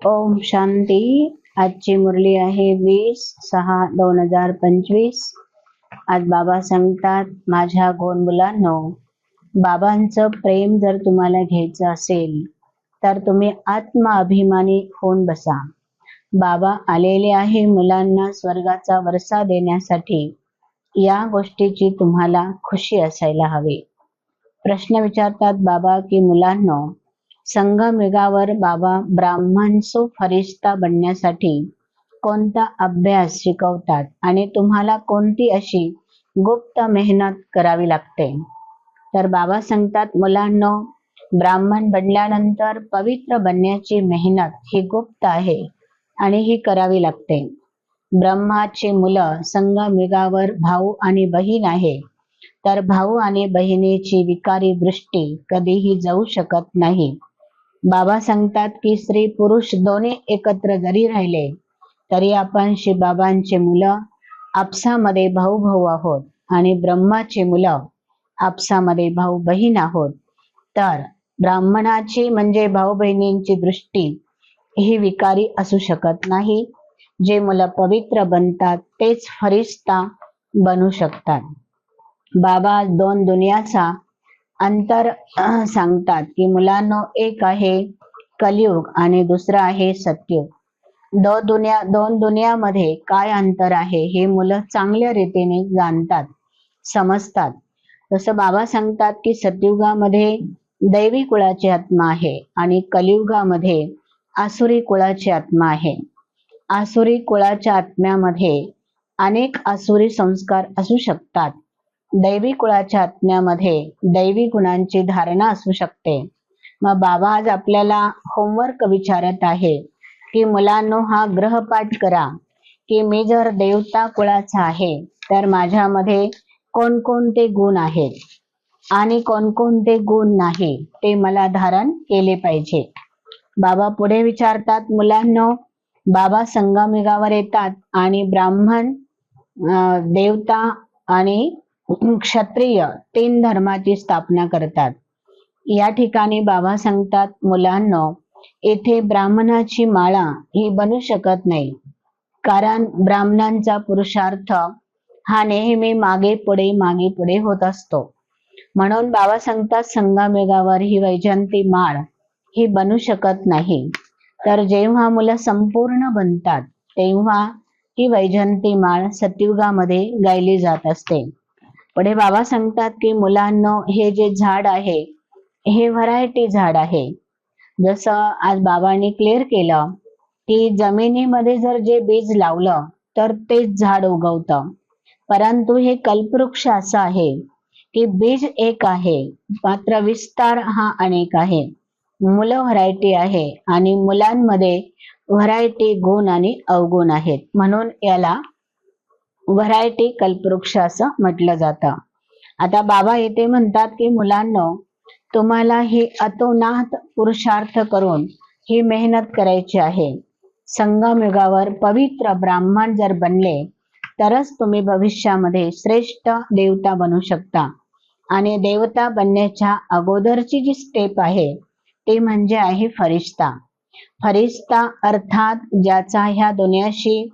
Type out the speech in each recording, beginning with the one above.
ओम शांती. आजची मुरली आहे वीस सहा दोन हजार पंचवीस. आज बाबा सांगतात माझ्या गोन मुलांनो बाबांचं प्रेम जर तुम्हाला घ्यायचं असेल तर तुम्ही आत्माभिमानी होऊन बसा. बाबा आलेले आहे मुलांना स्वर्गाचा वरसा देण्यासाठी. या गोष्टीची तुम्हाला खुशी असायला हवी. प्रश्न विचारतात बाबा की मुलांनो संगमयुगावर बाबा ब्राह्मणसो फरिश्ता बनण्यासाठी कोणता अभ्यास शिकवतात आणि तुम्हाला कोणती अशी गुप्त मेहनत करावी लागते? तर बाबा सांगतात मुलांनो ब्राह्मण बनल्यानंतर पवित्र बनण्याची मेहनत ही गुप्त आहे आणि ही करावी लागते. ब्रह्माची मुलं संगमयुगावर भाऊ आणि बहीण आहे. तर भाऊ आणि बहिणीची विकारी दृष्टी कधीही जाऊ शकत नाही. बाबा सांगतात की स्त्री पुरुष दोन्ही एकत्र जरी राहिले तरी आपण शिवबाबांचे मुलं आपसामध्ये भाऊ भाऊ आहोत आणि ब्रह्माची मुलं आपसामध्ये भाऊ बहीण आहोत. तर ब्राह्मणाची म्हणजे भाऊ बहिणींची दृष्टी ही विकारी असू शकत नाही. जे मुलं पवित्र बनतात तेच फरिश्ता बनू शकतात. बाबा दोन दुनियाचा अंतर सांगतात की मुलांनो एक आहे कलियुग आणि दुसरं आहे सत्युग दो दुनिया दोन दुनियामध्ये काय अंतर आहे हे मुलं चांगल्या रीतीने जाणतात समजतात. जसं बाबा सांगतात की सतयुगामध्ये दैवी कुळाची आत्मा आहे आणि कलियुगामध्ये आसुरी कुळाची आत्मा आहे. आसुरी कुळाच्या आत्म्यामध्ये अनेक आसुरी संस्कार असू शकतात. दैवी कुळाच्या आत्म्यामध्ये दैवी गुणांची धारणा असू शकते. मग बाबा आज आपल्याला होमवर्क विचारत आहे की मुलांनो हा ग्रहपाठ करा की मी जर देवता कुळाचा आहे तर माझ्यामध्ये कोणकोणते गुण आहेत आणि कोणकोणते गुण नाही ते मला धारण केले पाहिजे. बाबा पुढे विचारतात मुलांनो बाबा संगमिगावर येतात आणि ब्राह्मण देवता आणि क्षत्रिय तीन धर्माची स्थापना करतात. या ठिकाणी बाबा सांगतात मुलांना येथे ब्राह्मणाची माळा ही बनू शकत नाही. कारण ब्राह्मणांचा पुरुषार्थ हा नेहमी मागे पुढे मागे पुढे होत असतो. म्हणून बाबा सांगतात संगमेगावर ही वैजंती माळ ही बनू शकत नाही. तर जेव्हा मुलं संपूर्ण बनतात तेव्हा ही वैजंती माळ सतयुगामध्ये गायली जात असते. पुढे बाबा सांगतात की मुलांनो हे जे झाड आहे हे व्हरायटी झाड आहे. जसं आज बाबांनी क्लिअर केलं की जमिनीमध्ये जर जे बीज लावलं तर तेच झाड उगवतं. परंतु हे कल्पवृक्ष असं आहे की बीज एक आहे मात्र विस्तार हा अनेक आहे. मुलं व्हरायटी आहे आणि मुलांमध्ये व्हरायटी गुण आणि अवगुण आहेत. म्हणून याला व्हरायटी कल्पवृक्ष असं म्हटलं जातं. आता बाबा येथे म्हणतात की मुलांनो तुम्हाला ही अतोनात पुरुषार्थ करून ही मेहनत करायची आहे. संगमयुगावर पवित्र ब्राह्मण जर बनले तरच तुम्ही भविष्यामध्ये श्रेष्ठ देवता बनू शकता. आणि देवता बनण्याच्या अगोदरची जी स्टेप आहे ती म्हणजे आहे फरिश्ता. फरिश्ता अर्थात ज्याचा ह्या दुनियाशी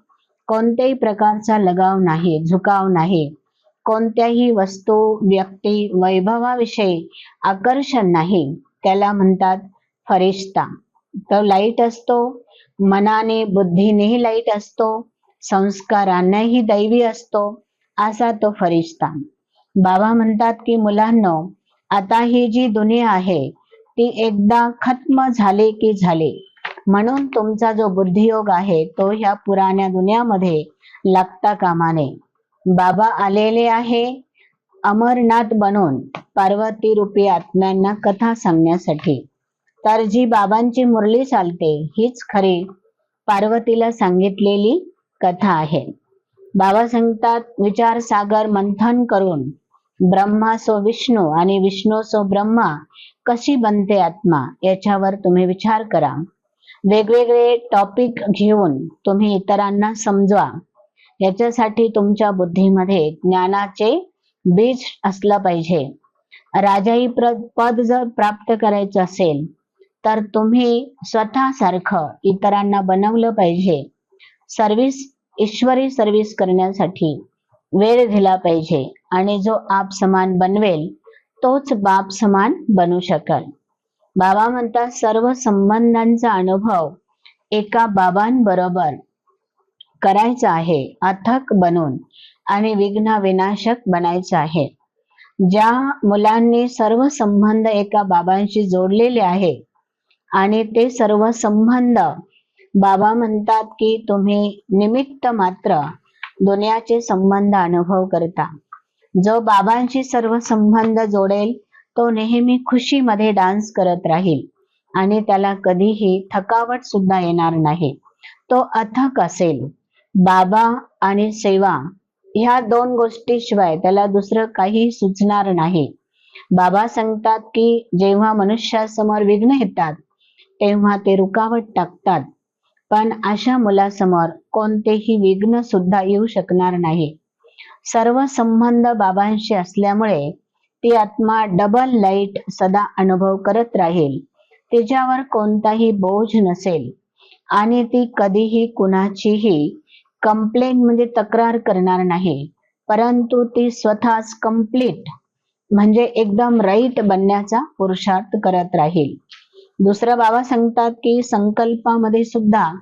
कोणत्याही प्रकारचा लगाव नाही झुकाव नाही. कोणत्याही वस्तू व्यक्ती वैभवाविषयी आकर्षण नाही. त्याला म्हणतात फरिश्ता. तो लाइट असतो मनाने बुद्धीनेही लाइट असतो संस्कारांनाही दैवी असतो असा तो फरिश्ता. बाबा म्हणतात की मुलांनो आता ही जी दुनिया आहे ती एकदा खत्म झाली की झाली. म्हणून तुमचा जो बुद्धियोग आहे तो ह्या पुराण्या दुनियामध्ये लागता कामा नये बाबा आलेले आहे अमरनाथ बनून पार्वती रूपी आत्म्यांना कथा सांगण्यासाठी. तर जी बाबांची मुरली चालते हीच खरी पार्वतीला सांगितलेली कथा आहे. बाबा सांगतात विचार सागर मंथन करून ब्रह्मा सो विष्णू आणि विष्णू सो ब्रह्मा कशी बनते आत्मा याच्यावर तुम्ही विचार करा. वेगवेगळे टॉपिक घेऊन तुम्ही इतरांना समजवा. याच्यासाठी तुमच्या बुद्धीमध्ये ज्ञानाचे बीज असलं पाहिजे. राजाही पद जर प्राप्त करायचं असेल तर तुम्ही स्वतःसारखं इतरांना बनवलं पाहिजे. सर्व्हिस ईश्वरी सर्व्हिस करण्यासाठी वेळ दिला पाहिजे आणि जो आप समान बनवेल तोच बाप समान बनू शकल. बाबा म्हणतात सर्व संबंधांचा अनुभव एका बाबांबरोबर करायचा आहे अथक बनून आणि विघ्न विनाशक बनायचं आहे. ज्या मुलांनी सर्व संबंध एका बाबांशी जोडलेले आहे आणि ते सर्व संबंध बाबा म्हणतात की तुम्ही निमित्त मात्र दुनियाचे संबंध अनुभव करता. जो बाबांशी सर्व संबंध जोडेल तो नेहमी खुशीमध्ये डान्स करत राहील. आणि त्याला कधीही थकावट सुद्धा येणार नाही. तो अथक असेल. बाबा आणि सेवा ह्या दोन गोष्टीशिवाय त्याला दुसरं काही सुचणार नाही. बाबा सांगतात की जेव्हा मनुष्यासमोर विघ्न येतात तेव्हा ते रुकावट टाकतात. पण अशा मुलासमोर कोणतेही विघ्न सुद्धा येऊ शकणार नाही. सर्व संबंध बाबांशी असल्यामुळे ती आत्मा डबल लाइट सदा अनुभव करत राहील. तिच्यावर कोणताही बोज नसेल. आणि ती कधीही कुणाचीही कंप्लेंट म्हणजे तक्रार करणार नाही. परंतु ती स्वतःच कंप्लीट म्हणजे एकदम राईट बनण्याचा पुरुषार्थ करत राहील. दुसरं बाबा सांगतात की संकल्पामध्ये सुद्धा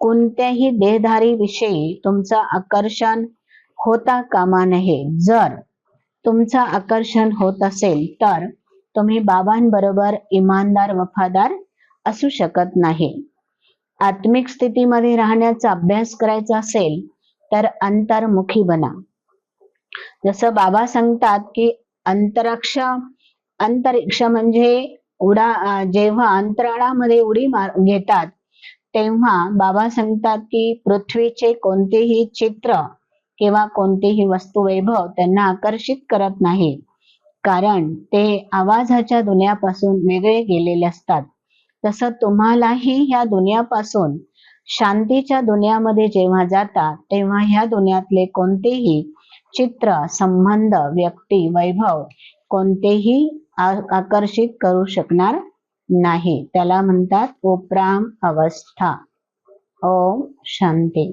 कोणत्याही देहधारी विषयी तुमचं आकर्षण होता कामा नये. जर तुमचं आकर्षण होत असेल तर तुम्ही बाबांबरोबर इमानदार वफादार असू शकत नाही. आत्मिक स्थितीमध्ये राहण्याचा अभ्यास करायचा असेल तर अंतर्मुखी बना. जसं बाबा सांगतात की अंतराक्ष अंतरिक्ष म्हणजे उडा जेव्हा अंतराळामध्ये उडी मार घेतात तेव्हा बाबा सांगतात की पृथ्वीचे कोणतेही चित्र किंवा कोणतेही वस्तू वैभव त्यांना आकर्षित करत नाही. कारण ते आवाजाच्या दुनियापासून वेगळे गेलेले असतात. तसं तुम्हालाही ह्या दुनियापासून शांतीच्या दुनियामध्ये जेव्हा जाता तेव्हा ह्या दुनियातले कोणतेही चित्र संबंध व्यक्ती वैभव कोणतेही आकर्षित करू शकणार नाही. त्याला म्हणतात उपराम अवस्था. ओम शांती.